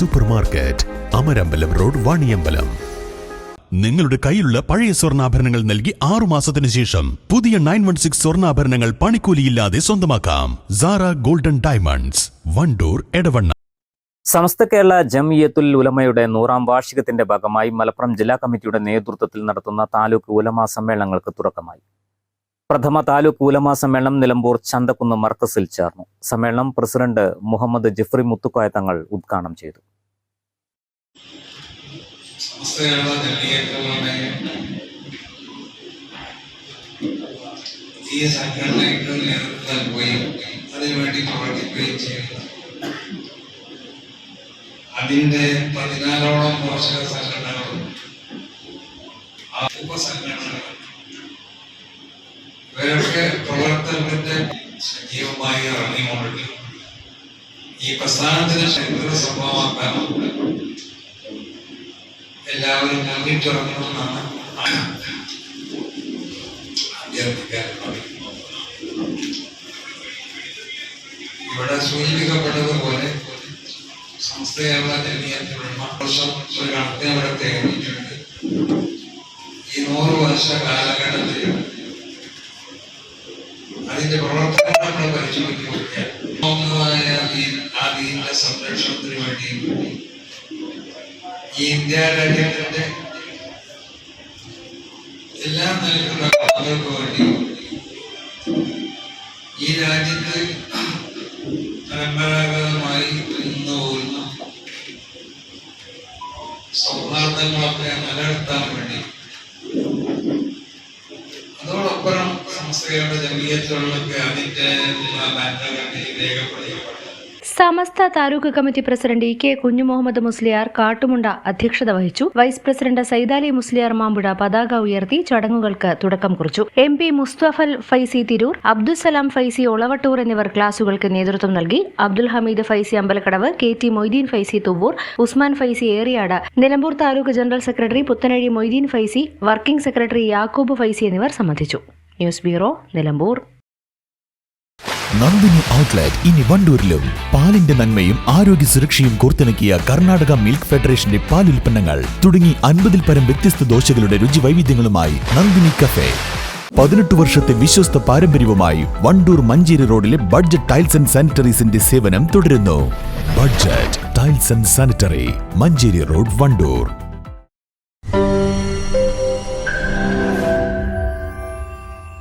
Super market Amarambalam road Vaniyambalam. നിങ്ങളുടെ കയ്യിലുള്ള പഴയ സ്വർണാഭരണങ്ങൾ നൽകി ആറു മാസത്തിന് ശേഷം പുതിയ നയൻ വൺ സിക്സ് സ്വർണാഭരണങ്ങൾ പണിക്കൂലിയില്ലാതെ സ്വന്തമാക്കാം. Sara golden diamonds Wandoor Edavanna. സമസ്ത കേരള ജംഇയത്തുൽ ഉലമയുടെ നൂറാം വാർഷികത്തിന്റെ ഭാഗമായി മലപ്പുറം ജില്ലാ കമ്മിറ്റിയുടെ നേതൃത്വത്തിൽ നടത്തുന്ന താലൂക്ക് ഉലമ സമ്മേളനങ്ങൾക്ക് തുടക്കമായി. പ്രഥമ താലൂക്ക് ഉലമ സമ്മേളനം നിലമ്പൂർ ചന്തക്കുന്ന് മർക്കസിൽ ചേർന്നു. സമ്മേളനം പ്രസിഡന്റ് മുഹമ്മദ് ജിഫ്രി മുത്തുക്കോയ തങ്ങൾ ഉദ്ഘാടനം ചെയ്തു. സമസ്തയുള്ള ജനീയത്വങ്ങളുടെ ഈ സംഘടനയ്ക്ക് നേതൃത്വം നൽകുകയും അതിനുവേണ്ടി പ്രവർത്തിക്കുകയും ചെയ്യുന്നു. അതിന്റെ പതിനാലോളം പോഷക സംഘടനകളും ആ ഉപസംഘടനകളും ഇവരൊക്കെ പ്രവർത്തനത്തിന്റെ സജീവമായി ഇറങ്ങിക്കൊണ്ട് ഈ പ്രസ്ഥാനത്തിന് ശക്തി സംഭവമാക്കാനുണ്ട് എല്ലാവരും മുന്നിട്ടിറങ്ങണമെന്നാണ് തുറക്കണമെന്നാണ് ഇവിടെ സൂചിപ്പിക്കപ്പെട്ടതുപോലെ സംസ്ഥയുള്ള വർഷം ഒരു കണക്കിന് ഇവിടെ തികഞ്ഞിട്ടുണ്ട് ഈ നൂറ് വർഷ കാലഘട്ടത്തിൽ അതിന്റെ പ്രവർത്തനങ്ങൾ നമ്മൾ പരിശോധിക്കുകയാണ് ഈ ഇന്ത്യ രാജ്യത്തിന്റെ എല്ലാ നിലക്കുള്ള ആളുകൾക്ക് വേണ്ടി ഈ രാജ്യത്ത് പരമ്പരാഗതമായി സൗഹാർദ്ദങ്ങളൊക്കെ നിലനിർത്താൻ വേണ്ടി. അതോടൊപ്പം സംസ്ഥയുടെ ജമീയത്തുകളിലൊക്കെ അതിന്റെ രേഖപ്പെടുത്തപ്പെട്ടു Samastha taluk committee president E K Kunhumuhammad Musliyar Kattumunda അധ്യക്ഷത വഹിച്ചു. വൈസ് പ്രസിഡന്റ് സൈദാലി മുസ്ലിയാർ മാമ്പുഴ പതാക ഉയർത്തി ചടങ്ങുകൾക്ക് തുടക്കം കുറിച്ചു. എം പി മുസ്തഫൽ ഫൈസി തിരൂർ അബ്ദുസലാം ഫൈസി ഒളവട്ടൂർ എന്നിവർ ക്ലാസുകൾക്ക് നേതൃത്വം നൽകി. Abdul Hameed Faizy Ambalakkadavu K T Moideen Faizy Thuvvur Usman Faizy Eriyad Nilambur taluk general secretary Puthanazhi Moideen Faizy working secretary Yakub Faizy എന്നിവർ സംബന്ധിച്ചു. News bureau Nilambur. Nandini outlet ഇനി വണ്ടൂരിലും. പാലിന്റെ നന്മയും ആരോഗ്യ സുരക്ഷയും കോർത്തിണക്കിയ കർണാടക മിൽക്ക് ഫെഡറേഷന്റെ പാൽ ഉൽപ്പന്നങ്ങൾ തുടങ്ങി അൻപതിൽ പരം വ്യത്യസ്ത ദോശകളുടെ രുചി വൈവിധ്യങ്ങളുമായി നന്ദിനി കഫേ. പതിനെട്ട് വർഷത്തെ വിശ്വസ്ത പാരമ്പര്യവുമായി വണ്ടൂർ മഞ്ചേരി റോഡിലെ ബഡ്ജറ്റ് ടൈൽസ് ആൻഡ് സാനിറ്ററീസിന്റെ സേവനം തുടരുന്നു. Budget tiles and sanitary Manjeri road Wandoor.